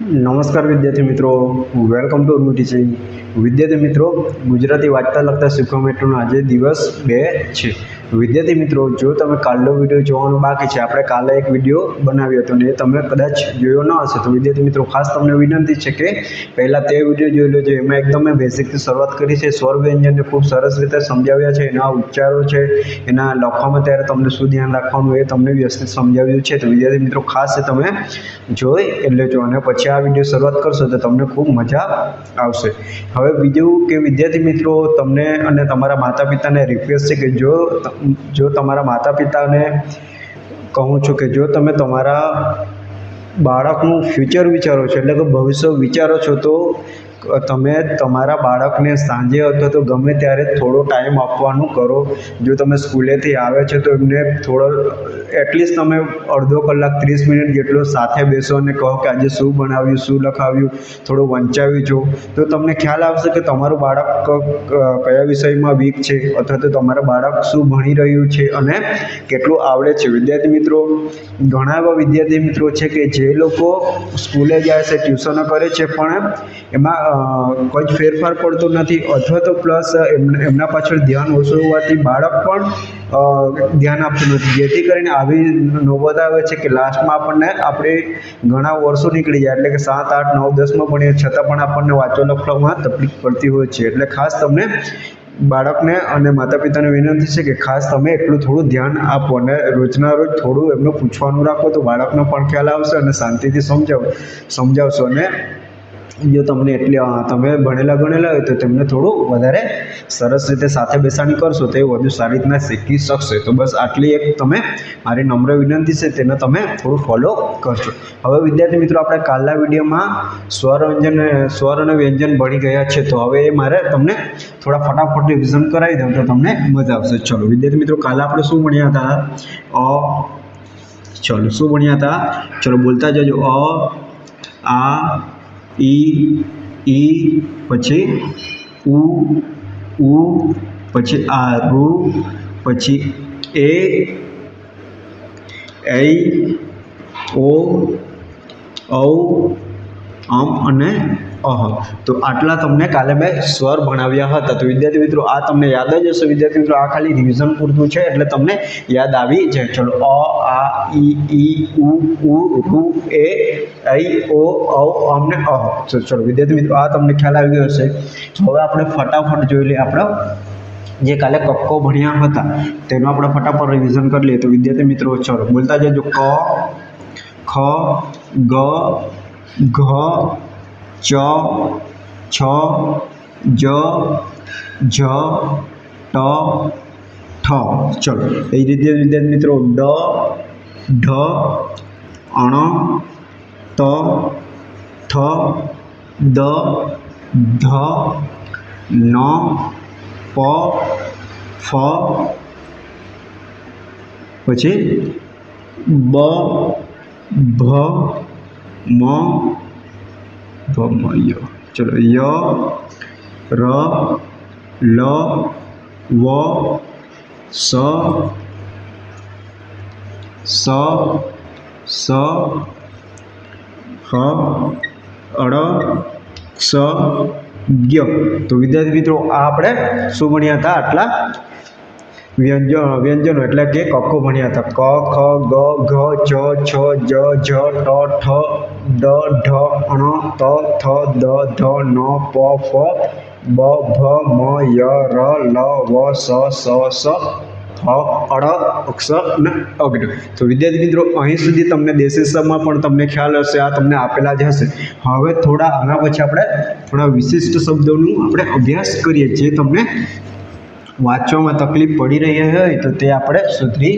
નમસ્કાર વિદ્યાર્થી મિત્રો. વેલકમ ટુ ઉર્મી ટીચિંગ વિદ્યાર્થી મિત્રો, ગુજરાતી વાંચતા લખતા શીખવા માટેનો આજે દિવસ બે છે. વિદ્યાર્થી મિત્રો, જો તમે કાલનો વીડિયો જોવાનું બાકી છે, આપણે કાલે એક વીડિયો બનાવ્યો હતો ને તમે કદાચ જોયો ન હશે. તો વિદ્યાર્થી મિત્રો, ખાસ તમને વિનંતી છે કે પહેલાં તે વીડિયો જોઈ લેજો. એમાં એકદમ બેઝિકથી શરૂઆત કરી છે. સ્વર વ્યંજનને ખૂબ સરસ રીતે સમજાવ્યા છે. એના ઉચ્ચારો છે, એના લખવામાં ત્યારે તમને શું ધ્યાન રાખવાનું એ તમને વ્યવસ્થિત સમજાવ્યું છે. તો વિદ્યાર્થી મિત્રો, ખાસ તમે જોઈ એટલે જો અને પછી આ વીડિયો શરૂઆત કરશો તો તમને ખૂબ મજા આવશે. હવે બીજું કે વિદ્યાર્થી મિત્રો, તમને અને તમારા માતા પિતાને રિક્વેસ્ટ છે કે જો જો તમારા માતા પિતાને કહું છું કે જો તમે તમારા બાળકનું ફ્યુચર વિચારો છો, એટલે કે ભવિષ્ય વિચારો છો, તો તમે તમારા બાળકને સાંજે અથવા તો ગમે ત્યારે થોડો ટાઈમ આપવાનું કરો. જો તમે સ્કૂલેથી આવે છે તો એમને થોડો એટલીસ્ટ તમે અડધો કલાક, ત્રીસ મિનિટ જેટલો સાથે બેસો અને કહો કે આજે શું બનાવ્યું, શું લખાવ્યું, થોડું વંચાવી જો. તો તમને ખ્યાલ આવશે કે તમારું બાળક કયા વિષયમાં વીક છે અથવા તો તમારા બાળક શું ભણી રહ્યું છે અને કેટલું આવડે છે. વિદ્યાર્થી મિત્રો, ઘણા એવા વિદ્યાર્થી મિત્રો છે કે જે લોકો સ્કૂલે જાય છે, ટ્યુશનો કરે છે, પણ એમાં કોઈ જ ફેરફાર પડતો નથી. અથવા તો પ્લસ એમના પાછળ ધ્યાન ઓછું હોવાથી બાળક પણ ધ્યાન આપતું નથી. જેથી કરીને આવી નોબત આવે છે કે લાસ્ટમાં આપણને આપણે ઘણા વર્ષો નીકળી જાય. એટલે કે સાત, આઠ, નવ, દસમાં ભણીએ, છતાં પણ આપણને વાંચો લખવામાં તકલીફ પડતી હોય છે. એટલે ખાસ તમને બાળકને અને માતા પિતાને વિનંતી છે કે ખાસ તમે એટલું થોડું ધ્યાન આપો અને રોજના રોજ થોડું એમનું પૂછવાનું રાખો તો બાળકનો પણ ખ્યાલ આવશે અને શાંતિથી સમજાવો, સમજાવશો અને જો તમને એટલી તમે ભણેલા ગણેલા હોય તો તેમને થોડું વધારે સરસ રીતે સાથે બેસાડી કરશો તો એ વધુ સારી રીતના શીખી શકશે. તો બસ આટલી એક તમે મારી નમ્ર વિનંતી છે, તેને તમે થોડું ફોલો કરશો હવે વિદ્યાર્થી મિત્રો, આપણે કાલના વિડીયોમાં સ્વર વ્યંજન સ્વર અને વ્યંજન ભણી ગયા છે, તો હવે એ મારે તમને થોડા ફટાફટ રિવિઝન કરાવી દઉં તો તમને મજા આવશે. ચલો, વિદ્યાર્થી મિત્રો, કાલે આપણે શું ભણ્યા હતા? અ, ચલો, શું ભણ્યા હતા? ચલો, બોલતા જજો. અ, આ ઈ ઈ, પછી ઉ ઉ, પછી આ રૂ, પછી એ ઐ ઓ, ઔ, અમ અને તો આટલા તમને કાલે મેં સ્વર ભણાવ્યા હતા. તો વિદ્યાર્થી મિત્રો, આ તમને યાદ જ હશે. વિદ્યાર્થી મિત્રો, આ ખાલી રિવિઝન પૂરતું છે એટલે તમને યાદ આવી જાય. ચલો, અ, આ ઈ ઈ ઉ ઉ એ, ઐ, ઓ, ઔ અમને અહ. તો ચલો, વિદ્યાર્થી મિત્રો, આ તમને ખ્યાલ આવી ગયો હશે. હવે આપણે ફટાફટ જોઈ લઈએ આપણો જે કાલે કક્કો ભણ્યા હતા, તેનું આપણે ફટાફટ રિવિઝન કરી લઈએ. તો વિદ્યાર્થી મિત્રો, ચલો, બોલતા જજો. ક, ખ, ગ, ઘ ચ, છ, જ જ ટ, ઠ. ચલો. એ રીતે વિદ્યાર્થી મિત્રો, ડ, ઢ, અણ, ત, થ, દ, ધ, ન, પ, ફ. પછી બ, ભ, મ મ ય ચલો ય ર લ વ સ સ સ હ અડ સ ગ્ય તો વિદ્યાર્થી મિત્રો આ આપણે શું ભણ્યા હતા આટલા વ્યંજન, વ્યંજનો એટલે કે કક્કો ભણ્યા હતા. ક, ખ, ગ, ઘ, ચ, છ, જ જ ટ ઠ ડ ઢ અણ ત થ દ ધ ન પ ફ બ ભ મ ય ર લ વ સ સ સ અડ અક્ષ અને અગ્ન તો વિદ્યાર્થી મિત્રો, અહીં સુધી તમને દેશી પણ તમને ખ્યાલ હશે, આ તમને આપેલા જ હશે. હવે થોડા આના પછી આપણે થોડા વિશિષ્ટ શબ્દોનું આપણે અભ્યાસ કરીએ, જે તમને વાંચવામાં તકલીફ પડી રહી હોય તો તે આપણે સુધરી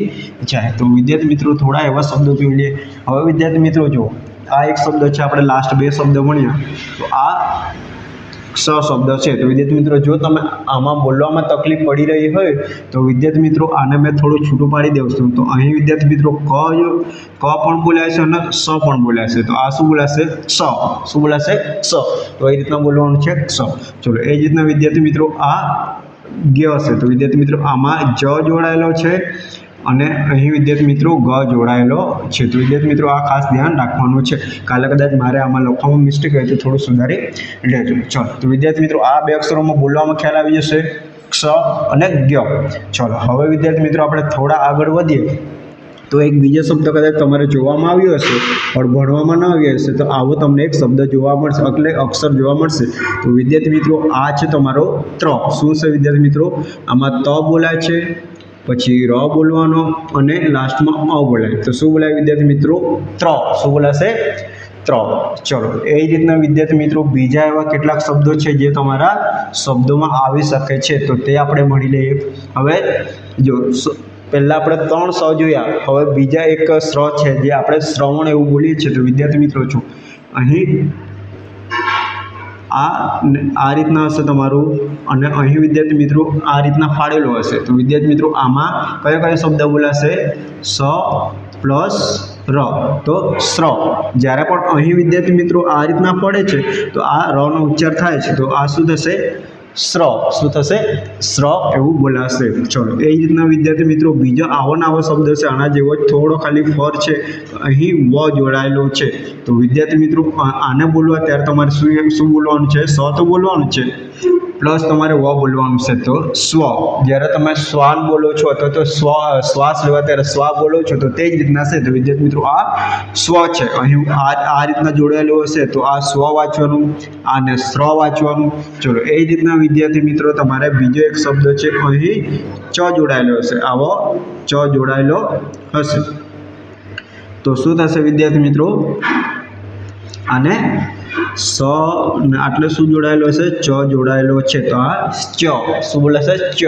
જાય. તો વિદ્યાર્થી મિત્રો, થોડા એવા શબ્દો જોઈ લઈએ. હવે વિદ્યાર્થી મિત્રો, જુઓ. આ એક શબ્દ છે, આપણે લાસ્ટ બે શબ્દ ભણ્યા તો આ ક્ષ શબ્દ છે. તો વિદ્યાર્થી મિત્રો, જો તમે આમાં બોલવામાં તકલીફ પડી રહી હોય, તો વિદ્યાર્થી મિત્રો, આને મેં થોડું છૂટું પાડી દઉં છું. તો અહીં વિદ્યાર્થી મિત્રો, ક ક પણ બોલાય છે અને સ પણ બોલાય છે. તો આ શું બોલાશે? સ. શું બોલાશે? સ. તો એ રીતના બોલવાનું છે, સ. ચલો, એ જ રીતના વિદ્યાર્થી મિત્રો, આ ગ્ય હશે તો વિદ્યાર્થી મિત્રો, આમાં જ જોડાયેલો છે. અને અહીં વિદ્યાર્થી મિત્રો ગ જોડાયેલો છે તો વિદ્યાર્થી મિત્રો, આ ખાસ ધ્યાન રાખવાનું છે. કાલે કદાચ મારે આમાં લખવામાં મિસ્ટેક હોય તો થોડું સુધારી લેજો. ચલો, તો વિદ્યાર્થી મિત્રો, આ બે અક્ષરોમાં બોલવામાં ખ્યાલ આવી જશે. ક્ષ અને જ્ઞ ચલો, હવે વિદ્યાર્થી મિત્રો, આપણે થોડા આગળ વધીએ. તો એક બીજો શબ્દ કદાચ તમારે જોવામાં આવ્યો હશે, પણ ભણવામાં ન આવ્યો હશે, તો આવો તમને એક શબ્દ જોવા મળશે, એટલે અક્ષર જોવા મળશે. તો વિદ્યાર્થી મિત્રો, આ છે તમારો ત્ર. શું છે વિદ્યાર્થી મિત્રો? આમાં ત બોલાય છે પછી ર બોલવાનો અને લાસ્ટમાં અ બોલાય. તો શું બોલાય વિદ્યાર્થી મિત્રો? ત્ર. શું બોલાશે? ત્ર. ચલો, એ રીતના વિદ્યાર્થી મિત્રો બીજા એવા કેટલાક શબ્દો છે જે તમારા શબ્દોમાં આવી શકે છે. તો તે આપણે મળી લઈએ. હવે જો પહેલાં આપણે ત્રણ સ જોયા. હવે બીજા એક સ્ર છે જે આપણે શ્રવણ એવું બોલીએ છીએ. તો વિદ્યાર્થી મિત્રો છું અહીં આ આ રીતના હશે તમારું અને અહીં વિદ્યાર્થી મિત્રો આ રીતના ફાળેલો હશે. તો વિદ્યાર્થી મિત્રો, આમાં કયો કયો શબ્દ બોલાશે? સ પ્લસ ર. તો શ્ર જ્યારે પણ અહીં વિદ્યાર્થી મિત્રો આ રીતના પડે છે, તો આ રનો ઉચ્ચાર થાય છે. તો આ શું થશે? શ્ર શું થશે? સ્ર. એવું બોલાશે. ચલો, એ રીતના વિદ્યાર્થી મિત્રો, બીજો આવો ને આવો શબ્દ છે, આના જેવો જ થોડો ખાલી ફર છે. અહીં વ જોડાયેલો છે. તો વિદ્યાર્થી મિત્રો આને બોલવા ત્યારે તમારે શું શું બોલવાનું છે? સ તો બોલવાનું છે. પ્લસ તમારે વ બોલવાનું છે તો સ્વ. જ્યારે તમે શ્વાન બોલો છો અથવા તો સ્વ, શ્વાસ લેવા ત્યારે સ્વ બોલો છો તો તે જ રીતના છે. તો વિદ્યાર્થી મિત્રો, આ સ્વ છે. અહીં આ આ રીતના જોડાયેલું હશે તો આ સ્વ વાંચવાનું, આને સ્ર વાંચવાનું. ચલો, એ જ રીતના વિદ્યાર્થી મિત્રો, તમારે બીજો એક શબ્દ છે. અહીં ચ જોડાયેલો હશે. આવો, ચ જોડાયેલો હશે. તો શું થશે વિદ્યાર્થી મિત્રો? અને સ આટલે શું જોડાયેલો હશે? ચ જોડાયેલો છે. તો આ ચ. શું બોલાશે? ચ.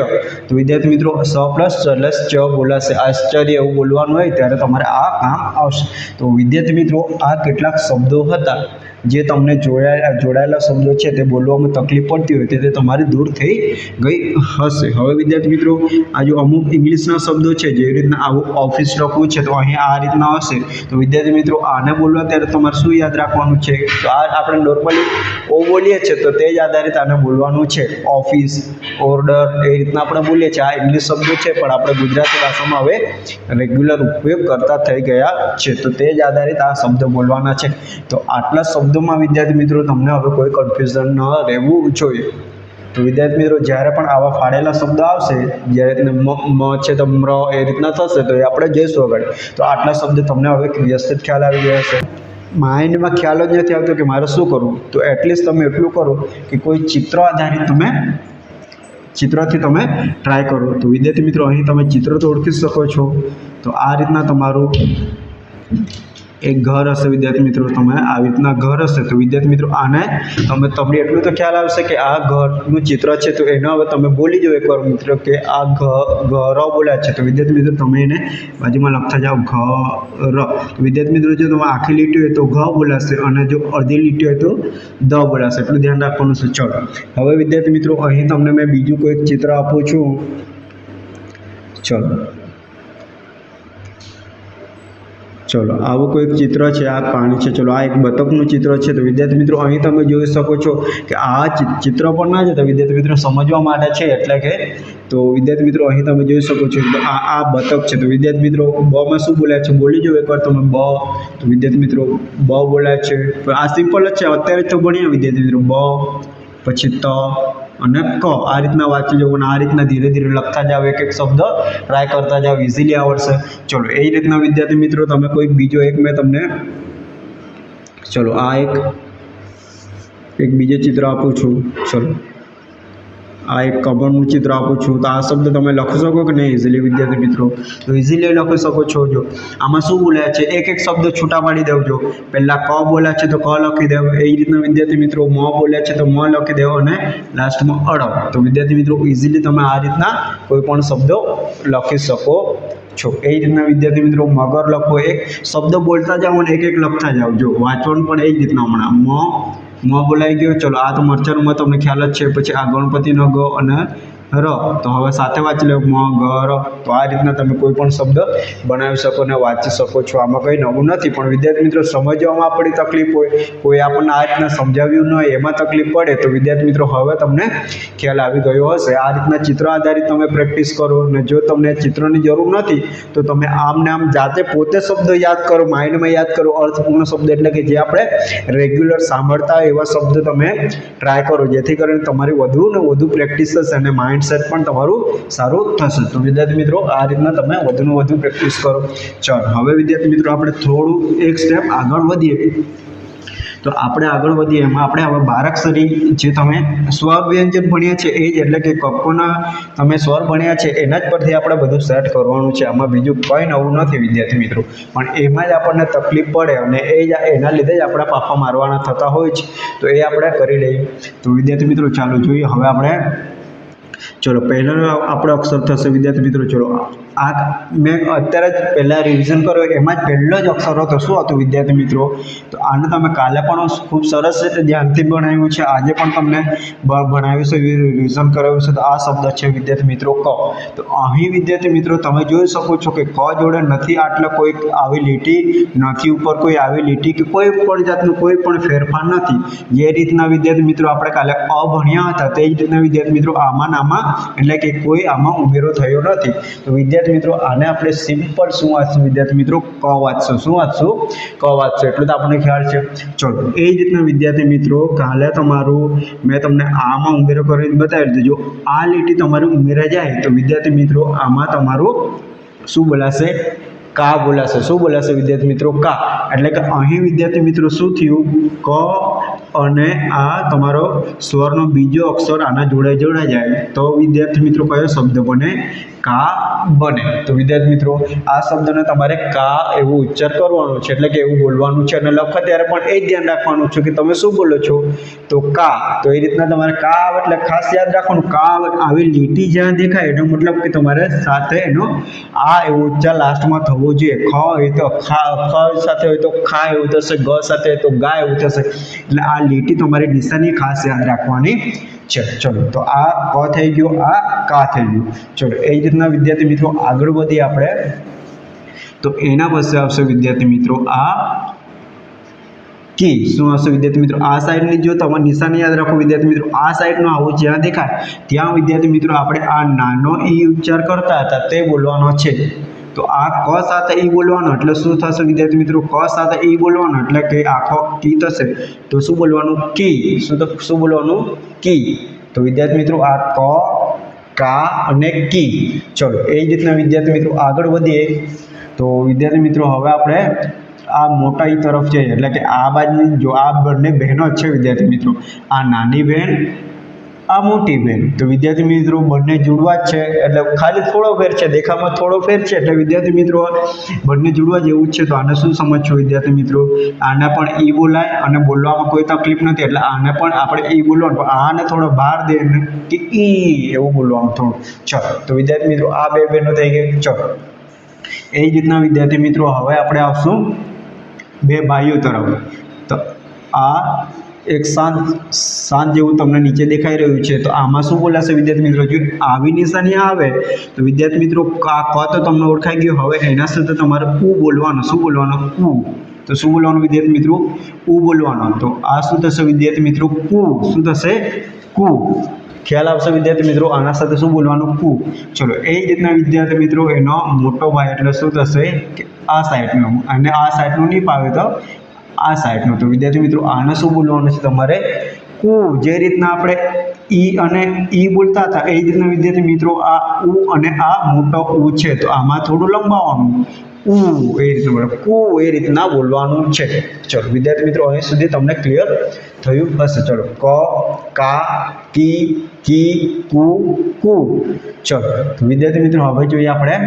તો વિદ્યાર્થી મિત્રો, સ પ્લસ ચ એટલે ચ બોલાશે. આશ્ચર્ય એવું બોલવાનું હોય ત્યારે તમારે આ કામ આવશે. તો વિદ્યાર્થી મિત્રો, આ કેટલાક શબ્દો હતા. જે તમને જોડાયેલા જોડાયેલા શબ્દો છે તે બોલવામાં તકલીફ પડતી હોય તે તમારી દૂર થઈ ગઈ હશે. હવે વિદ્યાર્થી મિત્રો, આ જો અમુક ઇંગ્લિશના શબ્દો છે જેવી રીતના આવું ઓફિસ લખવું છે, તો અહીં આ રીતના હશે. તો વિદ્યાર્થી મિત્રો, આને બોલવા ત્યારે તમારે શું યાદ રાખવાનું છે? તો આ આપણે નોર્મલી ઓ બોલીએ છીએ, તો તે જ આધારિત આને બોલવાનું છે. ઓફિસ ઓર્ડર એ રીતના આપણે બોલીએ છીએ. આ ઇંગ્લિશ શબ્દો છે, પણ આપણે ગુજરાતી ભાષામાં હવે રેગ્યુલર ઉપયોગ કરતા થઈ ગયા છે. તો તે જ આધારિત આ શબ્દ બોલવાના છે. તો આટલા શબ્દોમાં વિદ્યાર્થી મિત્રો, તમને હવે કોઈ કન્ફ્યુઝન ન રહેવું જોઈએ. તો વિદ્યાર્થી મિત્રો, જ્યારે પણ આવા ફાડેલા શબ્દો આવશે, જ્યારે તમને મ છે તો મ્ર એ રીતના થશે, તો એ આપણે જઈશું આગળ. તો આટલા શબ્દ તમને હવે વ્યવસ્થિત ખ્યાલ આવી ગયા હશે માઇન્ડમાં ખ્યાલ જ નથી આવતો કે મારે શું કરવું. તો એટલીસ્ટ તમે એટલું કરો કે કોઈ ચિત્ર આધારિત તમે, ચિત્રથી તમે ટ્રાય કરો. તો વિદ્યાર્થી મિત્રો, અહીં તમે ચિત્ર તો ઓળખી શકો છો. તો આ રીતના તમારું એક ઘર હશે વિદ્યાર્થી મિત્રો, તમે આવી રીતના ઘર હશે. તો વિદ્યાર્થી મિત્રો, આને તમે તમને એટલું તો ખ્યાલ આવશે કે આ ઘરનું ચિત્ર છે, તો એનો હવે તમે બોલી જાઓ એકવાર મિત્રો કે આ ઘર બોલ્યા છે. તો વિદ્યાર્થી મિત્રો, તમે એને બાજુમાં લખતા જાઓ, ઘર. વિદ્યાર્થી મિત્રો, જો તમે આખી લીટી હોય તો ઘ બોલાશે અને જો અડધી લીટી હોય તો દ બોલાશે. એટલું ધ્યાન રાખવાનું છે. ચલો. હવે વિદ્યાર્થી મિત્રો, અહીં તમને મેં બીજું કોઈક ચિત્ર આપું છું. ચલો. ચલો, આવું કોઈક ચિત્ર છે, આ પાણી છે, ચલો, આ એક બતકનું ચિત્ર છે, તો વિદ્યાર્થી મિત્રો, અહીં તમે જોઈ શકો છો કે આ ચિત્ર પણ ના છે, તો વિદ્યાર્થી મિત્રો સમજવા માટે છે, એટલે કે, તો વિદ્યાર્થી મિત્રો, અહીં તમે જોઈ શકો છો, આ આ બતક છે, તો વિદ્યાર્થી મિત્રો બમાં શું બોલાય છે, બોલી જાઓ એકવાર, તમે બ, તો વિદ્યાર્થી મિત્રો, બ બોલાય છે, આ સિમ્પલ જ છે, અત્યારે તો ભણીએ, વિદ્યાર્થી મિત્રો, બ, પછી ત અને ક આ રીતના વાંચી જવું અને આ રીતના ધીરે ધીરે લખતા જાવ એક એક શબ્દ ટ્રાય કરતા જાવ ઇઝીલી આવડશે. ચલો, એ રીતના વિદ્યાર્થી મિત્રો, તમે કોઈક બીજો એક મેં તમને ચલો, આ એક એક બીજું ચિત્ર આપું છું. ચલો. આ એક કમળનું ચિત્ર આપું છું. તો આ શબ્દ તમે લખી શકો કે નહીં ઇઝીલી વિદ્યાર્થી મિત્રો? તો ઇઝીલી લખી શકો છો જો. આમાં શું બોલ્યા છે? એક એક શબ્દ છૂટા પાડી દેવજો પહેલાં ક બોલ્યા છે તો ક લખી દેવ. એ રીતના વિદ્યાર્થી મિત્રો, મ બોલ્યા છે તો મ લખી દેવો અને લાસ્ટમાં અડ. તો વિદ્યાર્થી મિત્રો ઇઝીલી તમે આ રીતના કોઈ પણ શબ્દો લખી શકો છો. એ રીતના વિદ્યાર્થી મિત્રો, મગર લખો એક. શબ્દ બોલતા જાઓ અને એક એક લખતા જાઓ. જો, વાંચવાનું પણ એ જ રીતના હમણાં. મ મ બોલાઈ ગયો. ચલો, આ તો મરચાંનું મ તમને ખ્યાલ જ છે. પછી આ ગણપતિનો ગ અને ર તો હવે સાથે વાંચી લો. મ ગ ર, તો આ રીતના તમે કોઈ પણ શબ્દ બનાવી શકો ને વાંચી શકો છો. આમાં કંઈ નવું નથી, પણ વિદ્યાર્થી મિત્રો, સમજવામાં આપણી તકલીફ હોય, કોઈ આપણને આ રીતના સમજાવ્યું ન હોય, એમાં તકલીફ પડે, તો વિદ્યાર્થી મિત્રો, હવે તમને ખ્યાલ આવી ગયો હશે. આ રીતના ચિત્ર આધારિત તમે પ્રેક્ટિસ કરો ને જો તમને ચિત્રની જરૂર નથી, તો તમે આમ ને આમ જાતે પોતે શબ્દ યાદ કરો, માઇન્ડમાં યાદ કરો, અર્થપૂર્ણ શબ્દ એટલે કે જે આપણે રેગ્યુલર સાંભળતા એવા શબ્દ તમે ટ્રાય કરો, જેથી કરીને તમારી વધુ ને વધુ પ્રેક્ટિસ થશે અને માઇન્ડસેટ પણ તમારું સારું થશે. તો વિદ્યાર્થી મિત્રો, આ રીતના તમે વધુને વધુ પ્રેક્ટિસ કરો. ચાલો, હવે વિદ્યાર્થી મિત્રો આપણે થોડું એક સ્ટેપ આગળ વધીએ. તો આપણે આગળ વધીએ, એમાં આપણે હવે બારાક્ષરી જે તમે સ્વર વ્યંજન ભણ્યા છે એ જ એટલે કે કપોના તમે સ્વર ભણ્યા છે, એના જ પરથી આપણે બધું સેટ કરવાનું છે. આમાં બીજું કંઈ નવું નથી વિદ્યાર્થી મિત્રો. પણ એમાં જ આપણને તકલીફ પડે અને એ જ એના લીધે જ આપણા પાપા મારવાના થતા હોય છે. તો એ આપણે કરી લઈએ. તો વિદ્યાર્થી મિત્રો, ચાલો જોઈએ. હવે આપણે ચલો પહેલાંનો આપણો અક્ષર થશે વિદ્યાર્થી મિત્રો ચલો આ મેં અત્યારે જ પહેલાં રિવિઝન કર્યો, એમાં જ પહેલો જ અક્ષર હતો શું હતું, વિદ્યાર્થી મિત્રો? તો આને તમે કાલે પણ ખૂબ સરસ રીતે ધ્યાનથી ભણાવ્યું છે. આજે પણ તમને ભણાવ્યું છે રિવિઝન કરાવ્યું છે. તો આ શબ્દ છે, વિદ્યાર્થી મિત્રો, ક. તો અહીં વિદ્યાર્થી મિત્રો, તમે જોઈ શકો છો કે ક જોડે નથી આટલે કોઈ આવી લીટી, નથી ઉપર કોઈ આવી લીટી કે કોઈ પણ જાતનું કોઈ પણ ફેરફાર નથી. જે રીતના વિદ્યાર્થી મિત્રો આપણે કાલે અ ભણ્યા હતા, તે જ રીતના વિદ્યાર્થી મિત્રો આમાં નામાં એટલે કે કોઈ આમાં ઉમેરો થયો નથી. તો વિદ્યાર્થી મિત્રો, આને આપણે સિમ્પલ શું વાંચશું? વિદ્યાર્થી મિત્રો, ક વાંચશું. શું વાંચશું? ક વાંચશું. એટલું તો આપણને ખ્યાલ છે. ચલો, એ જ રીતના વિદ્યાર્થી મિત્રો, કાલે તમારું મેં તમને આમાં ઉમેરો કરીને બતાવી દીધું. આ લીટી તમારું ઉમેરા જાય, તો વિદ્યાર્થી મિત્રો, આમાં તમારું શું બોલાશે? કા બોલાશે. શું બોલાશે વિદ્યાર્થી મિત્રો? કા. એટલે કે અહીં વિદ્યાર્થી મિત્રો શું થયું? ક અને આ તમારો સ્વરનો બીજો અક્ષર આના જોડે જોડાઈ જાય. તો વિદ્યાર્થી મિત્રો કયો શબ્દ બને? કા બને. તો વિદ્યાર્થી મિત્રો, આ શબ્દને તમારે કા એવું ઉચ્ચાર કરવાનું છે, એટલે કે એવું બોલવાનું છે. અને લખો ત્યારે પણ એ ધ્યાન રાખવાનું છે કે તમે શું બોલો છો? તો કા. તો એ રીતના તમારે કા આવે એટલે ખાસ યાદ રાખવાનું કા આવે આવી લીટી જ્યાં દેખાય, એનો મતલબ કે તમારે સાથે એનો આ એવો ઉચ્ચાર લાસ્ટમાં થવો જોઈએ. ખ હોય તો ખા, ખ સાથે હોય તો ખા, એવું થશે, ગ સાથે હોય તો ગા, એવું થશે. એટલે આ લીટી તમારી નિશાની ખાસ યાદ રાખવાની છે. ચલો, તો આ ક થઈ ગયો, આ કા થઈ ગયું. ચલો, એ જ રીતના વિદ્યાર્થી મિત્રો આગળ વધીએ આપણે. તો એના પછી આવશે વિદ્યાર્થી મિત્રો આ કી શું આવશે વિદ્યાર્થી મિત્રો? આ સાઈડની જો તમારે નિશાની યાદ રાખો વિદ્યાર્થી મિત્રો, આ સાઈડનો આવું જ્યાં દેખાય, ત્યાં વિદ્યાર્થી મિત્રો આપણે આ નાનો ઈ ઉચ્ચાર કરતા હતા, તે બોલવાનો છે. તો આ ક સાથે ઈ બોલવાનું, એટલે શું થશે વિદ્યાર્થી મિત્રો? ક સાથે ઈ બોલવાનું, એટલે કે આખો કી થશે. તો શું બોલવાનું? કી. શું તો શું બોલવાનું? કી. તો વિદ્યાર્થી મિત્રો, આ ક, કા અને કી. ચલો, એ જ રીતના વિદ્યાર્થી મિત્રો આગળ વધીએ. તો વિદ્યાર્થી મિત્રો, હવે આપણે આ મોટા ઈ તરફ જઈએ. એટલે કે આ બાજુ જો આ બંને બહેનો જ છે વિદ્યાર્થી મિત્રો. આ નાની બહેન આ મોટી બેન. તો વિદ્યાર્થી મિત્રો, બંને જુડવા જ છે. એટલે ખાલી થોડો ફેર છે. દેખામાં થોડો ફેર છે. એટલે વિદ્યાર્થી મિત્રો, બંને જુડવા જેવું જ છે. તો આને શું સમજશો વિદ્યાર્થી મિત્રો? આને પણ ઈ બોલાય અને બોલવામાં કોઈ તકલીફ નથી. એટલે આને પણ આપણે ઈ બોલવાનું. પણ આને થોડો ભાર દે કે ઈ એવું બોલવાનું થોડું. ચલો. તો વિદ્યાર્થી મિત્રો, આ બે બહેનો થઈ ગઈ. ચલો. એ જ રીતના વિદ્યાર્થી મિત્રો, હવે આપણે આવશું બે ભાઈઓ તરફ. તો આ એક શાંત શાંત જેવું તમને નીચે દેખાઈ રહ્યું છે. તો આમાં શું બોલાશે વિદ્યાર્થી મિત્રો? જો આવી નિશાની આવે, તો વિદ્યાર્થી મિત્રો કા ક તો તમને ઓળખાઈ ગયું. હવે એના સાથે તમારે ઉ બોલવાનું, શું બોલવાનું? ઉ. તો શું બોલવાનું વિદ્યાર્થી મિત્રો? ઉ બોલવાનું. તો આ શું થશે વિદ્યાર્થી મિત્રો? કુ. શું થશે? કુ. ખ્યાલ આવશે વિદ્યાર્થી મિત્રો, આના સાથે શું બોલવાનું? કુ. ચલો, એ જ રીતના વિદ્યાર્થી મિત્રો, એનો મોટો ભાઈ એટલે શું થશે કે આ સાઈડનો. અને આ સાઈડનું નહીં પાવે તો આ સાઈડનું તો વિદ્યાર્થી મિત્રો, આને શું બોલવાનું છે તમારે? કુ જે રીતના આપણે ઈ અને ઈ બોલતા હતા, એ રીતના વિદ્યાર્થી મિત્રો, આ ઉ અને આ મોટો ઉ છે. તો આમાં થોડું લંબાવવાનું. ઉ, એ રીતના બોલે. કુ, એ રીતના બોલવાનું છે. ચલો, વિદ્યાર્થી મિત્રો, અહીં સુધી તમને ક્લિયર થયું હશે. ચલો, ક, કા, કી કી, કુ કુ. ચલો વિદ્યાર્થી મિત્રો, હવે જોઈએ આપણે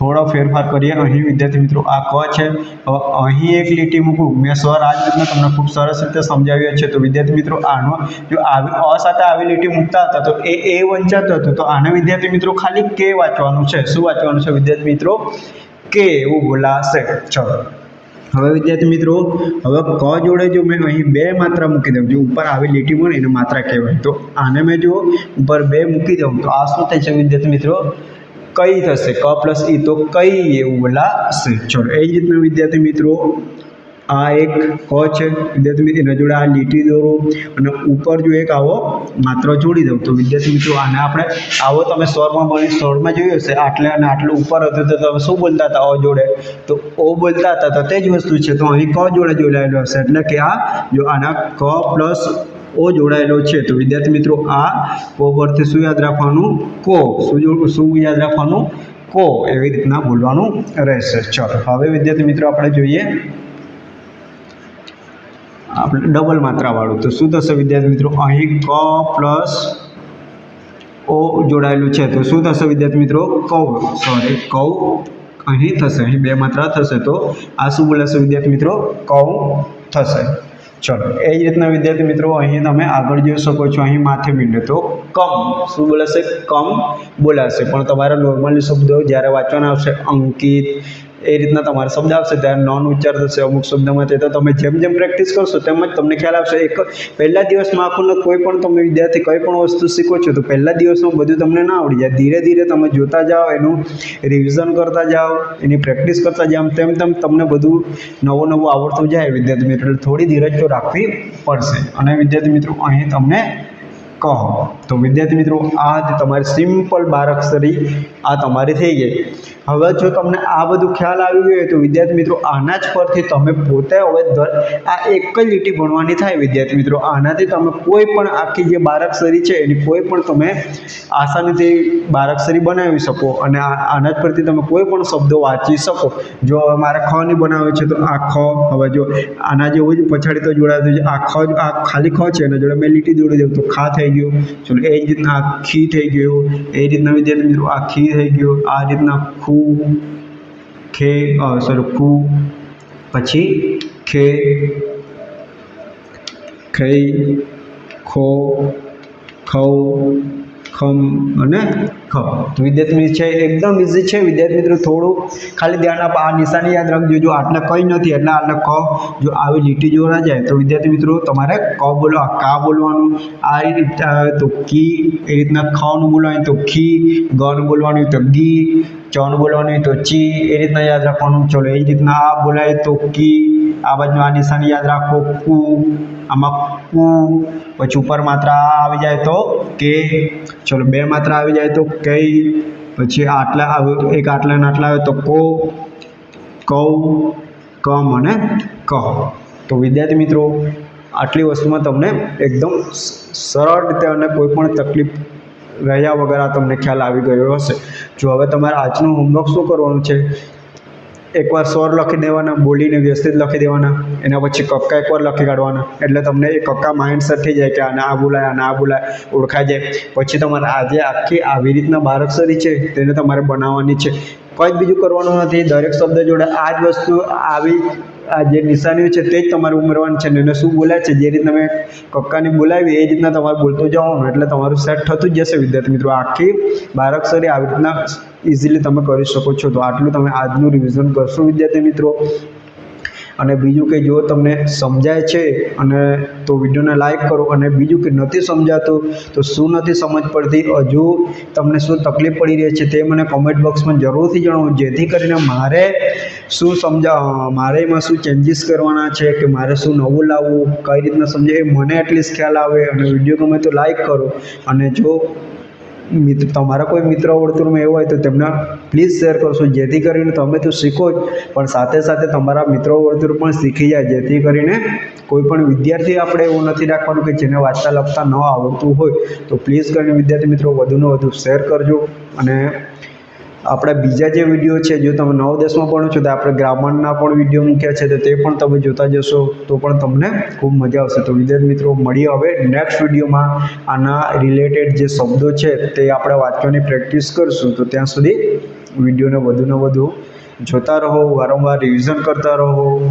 થોડો ફેરફાર કરીએ. અહીં વિદ્યાર્થી મિત્રો આ ક છે. હવે અહીં એક લીટી મૂકું. મેં સ્વર આ જ રીતના તમને ખૂબ સરસ રીતે સમજાવ્યો છે. તો વિદ્યાર્થી મિત્રો આનો જો આવી અ સાથે આવી લીટી મૂકતા હતા, તો એ એ વંચાતું હતું. તો આને વિદ્યાર્થી મિત્રો ખાલી કે વાંચવાનું છે. શું વાંચવાનું છે વિદ્યાર્થી મિત્રો? કે એવું બોલાશે. ચલો. હવે વિદ્યાર્થી મિત્રો, હવે ક જોડે જો મેં અહીં બે માત્રા મૂકી દઉં. જો ઉપર આવી લીટી મળે એને માત્રા કહેવાય. તો આને મેં જો ઉપર બે મૂકી દઉં. તો આ શું થાય છે વિદ્યાર્થી મિત્રો? કઈ થશે? ક પ્લસ ઈ તો કઈ એવું બોલાશે ચલો, એ જ રીતના વિદ્યાર્થી મિત્રો, આ એક ક છે. વિદ્યાર્થી મિત્રો, એના જોડે આ લીટી દોરો અને ઉપર જો એક આવો, માત્ર જોડી દઉં. તો વિદ્યાર્થી મિત્રો, આને આપણે આવો તમે સ્વરમાં બની સ્વરમાં જોયું હશે, આટલે અને આટલું ઉપર હતું તો તમે શું બોલતા હતા? અ જોડે. તો ઓ બોલતા હતા, તો તે જ વસ્તુ છે. તો અહીં ક જોડે જોડાયેલું હશે. એટલે કે આ જો આના ક પ્લસ ઓ જોડાયેલો છે. તો વિદ્યાર્થી મિત્રો, આ કો પરથી શું યાદ રાખવાનું? કો. શું શું યાદ રાખવાનું? કો. એવી રીતના બોલવાનું રહેશે. ચલો, હવે વિદ્યાર્થી મિત્રો, આપણે જોઈએ. આપણે ડબલ માત્રાવાળું. તો શું થશે વિદ્યાર્થી મિત્રો? અહીં ક પ્લસ ઓ જોડાયેલું છે. તો શું થશે વિદ્યાર્થી મિત્રો? કૌ. સોરી કૌ. અહીં થશે. અહીં બે માત્રા થશે તો આ શું બોલાશે વિદ્યાર્થી મિત્રો? કૌ થશે. ચલો. એ જ રીતના વિદ્યાર્થી મિત્રો, અહીં તમે આગળ જોઈ શકો છો, અહીં માથે મીંડે તો કમ. શું બોલાશે? કમ બોલાશે. પણ તમારા નોર્મલી શબ્દો જ્યારે વાંચવાના આવશે, અંકિત એ રીતના તમારા શબ્દ આવશે ત્યારે નોન ઉચ્ચાર થશે, અમુક શબ્દમાં તે તો તમે જેમ જેમ પ્રેક્ટિસ કરશો, તેમ જ તમને ખ્યાલ આવશે. એક પહેલા દિવસમાં આખું કોઈ પણ તમે વિદ્યાર્થી કંઈ પણ વસ્તુ શીખો છો, તો પહેલા દિવસમાં બધું તમને ના આવડી જાય. ધીરે ધીરે તમે જોતા જાઓ, એનું રિવિઝન કરતા જાઓ, એની પ્રેક્ટિસ કરતા જાઓ. તેમ તેમ તમને બધું નવું નવું આવડતું જાય વિદ્યાર્થી મિત્રો. થોડી ધીરજ તો રાખવી પડશે. અને વિદ્યાર્થી મિત્રો, અહીં તમને કહો. તો વિદ્યાર્થી મિત્રો, આ તમારી સિમ્પલ બારાક્ષરી આ તમારી થઈ ગઈ. હવે જો તમને આ બધું ખ્યાલ આવી ગયો તો વિદ્યાર્થી મિત્રો, આના જ પરથી તમે પોતે હવે દર- આ એક જ લીટી ભણવાની થાય વિદ્યાર્થી મિત્રો. આનાથી તમે કોઈ પણ આખી જે બારાક્ષરી છે, એની કોઈ પણ તમે આસાનીથી બારાક્ષરી બનાવી શકો. અને આના જ પરથી તમે કોઈ પણ શબ્દો વાંચી શકો. જો મારે ખ ની બનાવ્યો છે, તો આ ખ, હવે જો આના જેવું જ પછાડી તો જોડાતું છે આ ખ આ ખાલી ખ છે, એના જોડે મેં લીટી જોડી દઉં તો ખા થઈ ગયું. ચલો, એ રીતના ખી થઈ ગયું. એ રીતના વિદ્યાર્થી મિત્રો, આ ખી થઈ ગયું. આ રીતના ખુ ખે સોરી ખુ પછી ખે, ખઈ, ખો ખવ ખમ અને ખ. તો વિદ્યાર્થી મિત્રો, છે એકદમ ઇઝી છે. વિદ્યાર્થી મિત્રો થોડું ખાલી ધ્યાન આપ. આ નિશાની યાદ રાખજો. જો આટલે કંઈ નથી, એટલે આટલે ક જો આવી લીટી જોડા જાય, તો વિદ્યાર્થી મિત્રો, તમારે ક બોલવા કા બોલવાનું, આ રીતે તો કી, એ રીતના ખનું બોલવાનું. તો ખી, ગનું બોલવાનું. તો ગી ચનું બોલવાનું તો ચી એ રીતના યાદ રાખવાનું. ચલો, એ રીતના આ બોલાય તો કી. આ બાજુ આ નિશાની યાદ રાખો. કુ. આમાં કુ. પછી ઉપર માત્રા આ આવી જાય તો કે. ચલો, બે માત્રા આવી જાય તો કઈ. પછી આટલા એક આટલા ને આટલા આવે તો કો. કૌ. કમ અને કહ તો વિદ્યાર્થી મિત્રો, આટલી વસ્તુમાં તમને એકદમ સરળ રીતે અને કોઈ પણ તકલીફ રહ્યા વગર આ તમને ખ્યાલ આવી ગયો હશે. જો હવે તમારે આજનું હોમવર્ક શું કરવાનું છે? એકવાર સ્વર લખી દેવાના, બોલીને વ્યવસ્થિત લખી દેવાના, એના પછી કક્કા એકવાર લખી કાઢવાના. એટલે તમને એ કક્કા માઇન્ડ સેટ થઈ જાય કે આને આ બોલાય, આને આ બોલાય, ઓળખાઈ જાય. પછી તમારે આજે આખી આવી રીતના બારકસરી છે, તેને તમારે બનાવવાની છે. કંઈ જ બીજું કરવાનું નથી. દરેક શબ્દ જોડે આ જ વસ્તુ આવી આ જે નિશાનીઓ છે તે જ તમારે ઉમેરવાની છે અને એને શું બોલાય છે? જે રીતના મેં કક્કાની બોલાવી, એ રીતના તમારે બોલતું જવાનું. એટલે તમારું સેટ થતું જ જશે, વિદ્યાર્થી મિત્રો. આખી બારાક્ષરી આવી રીતના ઇઝીલી તમે કરી શકો છો. તો આટલું તમે આજનું રિવિઝન કરશો, વિદ્યાર્થી મિત્રો. અને બીજું કે જો તમને સમજાય છે અને તો વિડીયોને લાઈક કરો અને બીજું કે નથી સમજાતું, તો શું નથી સમજ પડતી? હજુ તમને શું તકલીફ પડી રહી છે તે મને કોમેન્ટ બોક્સમાં જરૂરથી જણાવો. જેથી કરીને મારે શું સમજા, મારે એમાં શું ચેન્જીસ કરવાના છે કે મારે શું નવું લાવવું, કઈ રીતના સમજાય મને એટલીસ્ટ ખ્યાલ આવે અને વીડિયો ગમે તો લાઈક કરો. અને જો મિત્ર, તમારા કોઈ મિત્ર વર્તુળમાં એવું હોય તો તેમને પ્લીઝ શેર કરશો. જેથી કરીને તમે તો શીખો જ, પણ સાથે સાથે તમારા મિત્રો વર્તુળ પણ શીખી જાય. જેથી કરીને કોઈ પણ વિદ્યાર્થી આપણે એવું નથી રાખવાનું કે જેને વાંચતા લખતા ન આવડતું હોય, તો પ્લીઝ કરીને વિદ્યાર્થી મિત્રો વધુને વધુ શેર કરજો અને આપણા બીજા જે વીડિયો છે, જો તમે નવ દસમાં ભણો છો, તો આપણે ગ્રામરના પણ વીડિયો મૂક્યા છે, તો તે પણ તમે જોતા જશો, તો પણ તમને ખૂબ મજા આવશે. તો વિદ્યાર્થી મિત્રો, મળીએ હવે નેક્સ્ટ વિડીયોમાં. આના રિલેટેડ જે શબ્દો છે, તે આપણે વાંચવાની પ્રેક્ટિસ કરશું. તો ત્યાં સુધી વિડીયોને વધુને વધુ જોતા રહો, વારંવાર રિવિઝન કરતા રહો.